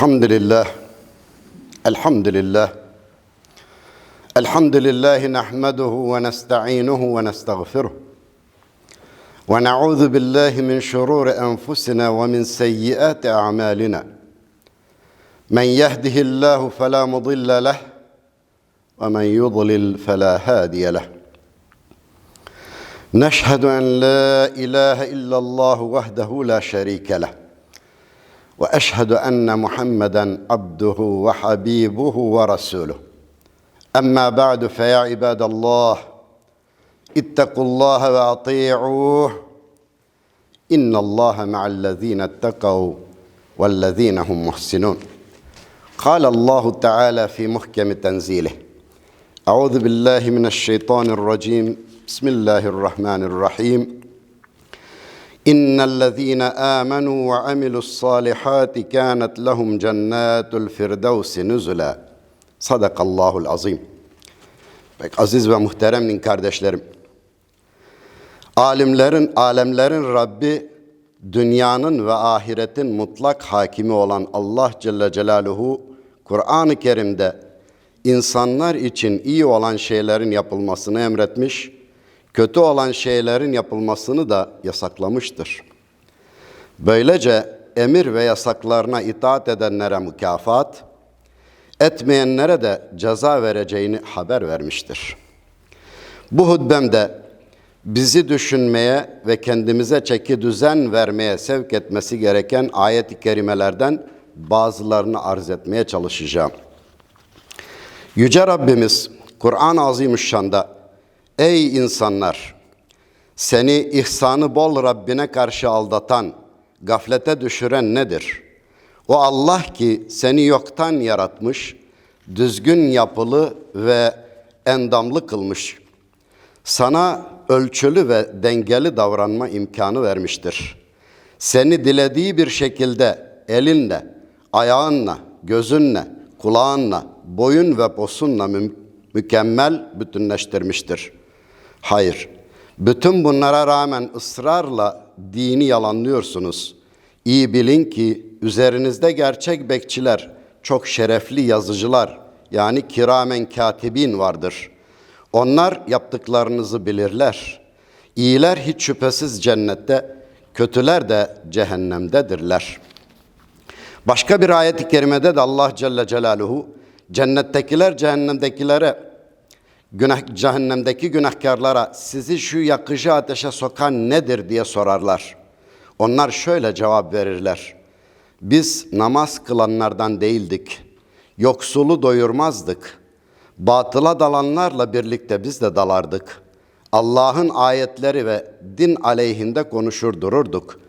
الحمد لله الحمد لله الحمد لله نحمده ونستعينه ونستغفره ونعوذ بالله من شرور أنفسنا ومن سيئات أعمالنا. من يهده الله فلا مضل له ومن يضلل فلا هادي له. نشهد أن لا إله إلا الله وحده لا شريك له. وأشهد أن محمدا عبده وحبيبه ورسوله. أما بعد فيا عباد الله اتقوا الله وأطيعوه. إن الله مع الذين اتقوا والذين هم محسنون. قال الله تعالى في محكم تنزيله أعوذ بالله من الشيطان الرجيم. بسم الله الرحمن الرحيم. ان الذين امنوا وعملوا الصالحات كانت لهم جنات الفردوس نزلا sadakallahul azim. Pek aziz ve muhterem din kardeşlerim. Alimlerin, alemlerin Rabbi, dünyanın ve ahiretin mutlak hakimi olan Allah Celle Celaluhu, Kur'an-ı Kerim'de insanlar için iyi olan şeylerin yapılmasını emretmiş, kötü olan şeylerin yapılmasını da yasaklamıştır. Böylece emir ve yasaklarına itaat edenlere mükafat, etmeyenlere de ceza vereceğini haber vermiştir. Bu hutbemde bizi düşünmeye ve kendimize çeki düzen vermeye sevk etmesi gereken ayet-i kerimelerden bazılarını arz etmeye çalışacağım. Yüce Rabbimiz Kur'an-ı Azimüşşan'da Ey insanlar! Seni ihsanı bol Rabbine karşı aldatan, gaflete düşüren nedir?'' O Allah ki seni yoktan yaratmış, düzgün yapılı ve endamlı kılmış. Sana ölçülü ve dengeli davranma imkanı vermiştir. Seni dilediği bir şekilde elinle, ayağınla, gözünle, kulağınla, boyun ve posunla mü- mükemmel bütünleştirmiştir. Hayır, bütün bunlara rağmen ısrarla dini yalanlıyorsunuz. İyi bilin ki üzerinizde gerçek bekçiler, çok şerefli yazıcılar yani kiramen katibin vardır. Onlar yaptıklarınızı bilirler. İyiler hiç şüphesiz cennette, kötüler de cehennemdedirler. Başka bir ayet-i kerimede de Allah Celle Celaluhu cennettekiler cehennemdekilere günah, cehennemdeki günahkarlara sizi şu yakıcı ateşe sokan nedir diye sorarlar. Onlar şöyle cevap verirler. Biz namaz kılanlardan değildik. Yoksulu doyurmazdık. Batıla dalanlarla birlikte biz de dalardık. Allah'ın ayetleri ve din aleyhinde konuşur dururduk.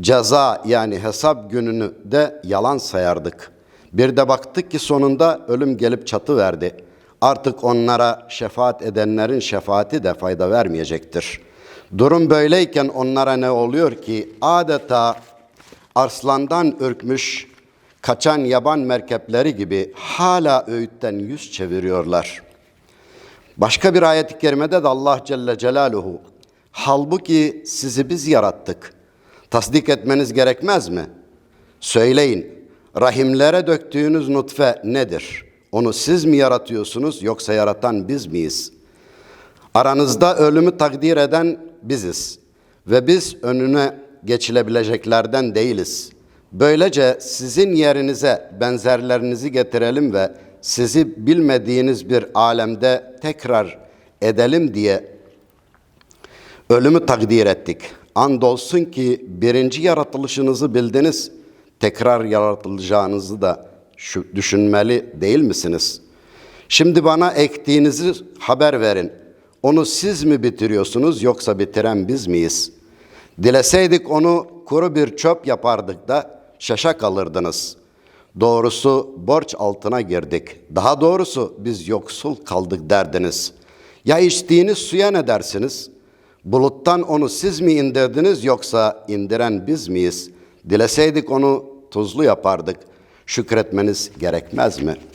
Ceza yani hesap gününü de yalan sayardık. Bir de baktık ki sonunda ölüm gelip çatı verdi. Artık onlara şefaat edenlerin şefaati de fayda vermeyecektir. Durum böyleyken onlara ne oluyor ki adeta arslandan ürkmüş kaçan yaban merkepleri gibi hala öğütten yüz çeviriyorlar. Başka bir ayet-i kerimede de Allah Celle Celaluhu halbuki sizi biz yarattık. Tasdik etmeniz gerekmez mi? Söyleyin rahimlere döktüğünüz nutfe nedir? Onu siz mi yaratıyorsunuz yoksa yaratan biz miyiz? Aranızda ölümü takdir eden biziz ve biz önüne geçilebileceklerden değiliz. Böylece sizin yerinize benzerlerinizi getirelim ve sizi bilmediğiniz bir alemde tekrar edelim diye ölümü takdir ettik. Andolsun ki birinci yaratılışınızı bildiniz. Tekrar yaratılacağınızı da şu düşünmeli değil misiniz? Şimdi bana ektiğinizi haber verin. Onu siz mi bitiriyorsunuz yoksa bitiren biz miyiz? Dileseydik onu kuru bir çöp yapardık da şaşa kalırdınız. Doğrusu borç altına girdik. Daha doğrusu biz yoksul kaldık derdiniz. Ya içtiğiniz suya ne dersiniz? Buluttan onu siz mi indirdiniz yoksa indiren biz miyiz? Dileseydik onu tuzlu yapardık. Şükretmeniz gerekmez mi?''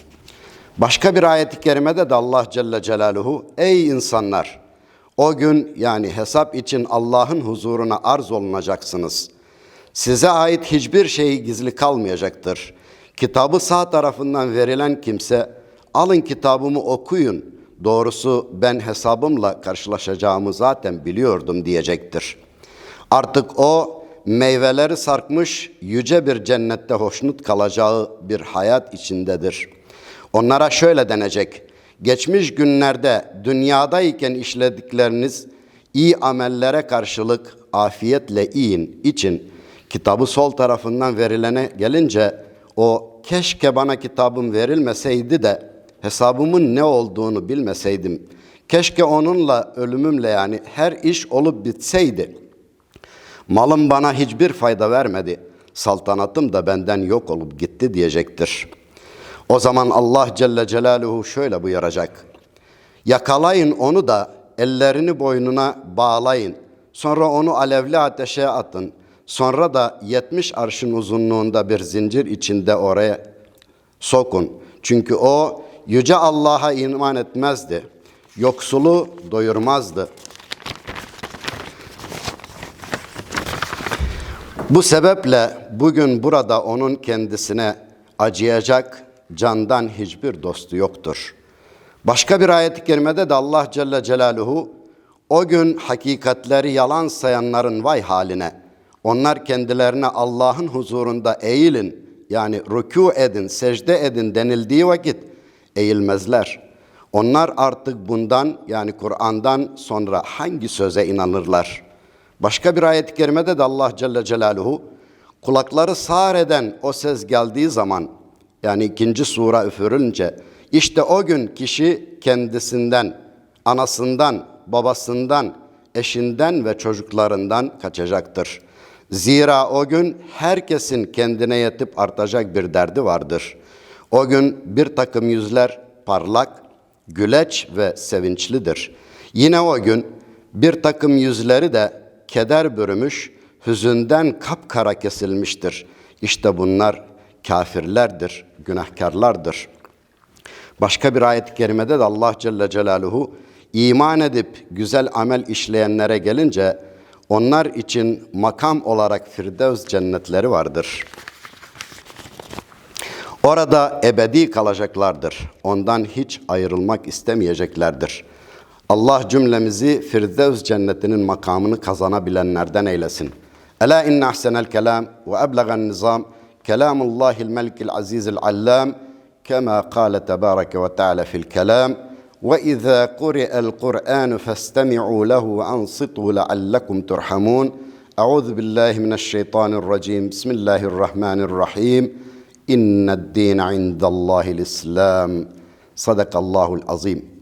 Başka bir ayet-i kerimede de Allah Celle Celaluhu ey insanlar o gün yani hesap için Allah'ın huzuruna arz olunacaksınız. Size ait hiçbir şey gizli kalmayacaktır. Kitabı sağ tarafından verilen kimse alın kitabımı okuyun. Doğrusu ben hesabımla karşılaşacağımı zaten biliyordum diyecektir. Artık o meyveleri sarkmış yüce bir cennette hoşnut kalacağı bir hayat içindedir. Onlara şöyle denecek. Geçmiş günlerde dünyadayken işledikleriniz iyi amellere karşılık afiyetle yiyin için kitabı sol tarafından verilene gelince o keşke bana kitabım verilmeseydi de hesabımın ne olduğunu bilmeseydim. Keşke onunla ölümümle yani her iş olup bitseydi. Malım bana hiçbir fayda vermedi. Saltanatım da benden yok olup gitti diyecektir. O zaman Allah Celle Celaluhu şöyle buyuracak. Yakalayın onu da ellerini boynuna bağlayın. Sonra onu alevli ateşe atın. Sonra da 70 arşın uzunluğunda bir zincir içinde oraya sokun. Çünkü o yüce Allah'a iman etmezdi. Yoksulu doyurmazdı. Bu sebeple bugün burada onun kendisine acıyacak candan hiçbir dostu yoktur. Başka bir ayet-i kerimede de Allah Celle Celaluhu o gün hakikatleri yalan sayanların vay haline. Onlar kendilerine Allah'ın huzurunda eğilin yani rükû edin, secde edin denildiği vakit eğilmezler. Onlar artık bundan yani Kur'an'dan sonra hangi söze inanırlar? Başka bir ayet-i kerimede de Allah Celle Celaluhu kulakları sağır eden o ses geldiği zaman yani ikinci sura üfürülünce işte o gün kişi kendisinden, anasından, babasından, eşinden ve çocuklarından kaçacaktır. Zira o gün herkesin kendine yetip artacak bir derdi vardır. O gün bir takım yüzler parlak, güleç ve sevinçlidir. Yine o gün bir takım yüzleri de keder bürümüş, hüzünden kapkara kesilmiştir. İşte bunlar kafirlerdir, günahkarlardır. Başka bir ayet-i kerimede de Allah Celle Celaluhu iman edip güzel amel işleyenlere gelince onlar için makam olarak Firdevs cennetleri vardır. Orada ebedi kalacaklardır. Ondan hiç ayrılmak istemeyeceklerdir. Allah cümlemizi Firdevs cennetinin makamını kazanabilenlerden eylesin. Ela inne ahsenel kelam ve eblegan nizam kelamullahil melikil azizil allam كما قال تبارك وتعالى في الكلام واذا قرئ القران فاستمعوا له وانصتوا لعلكم ترحمون اعوذ بالله من الشيطان الرجيم بسم الله الرحمن الرحيم ان الدين عند الله الاسلام صدق الله العظيم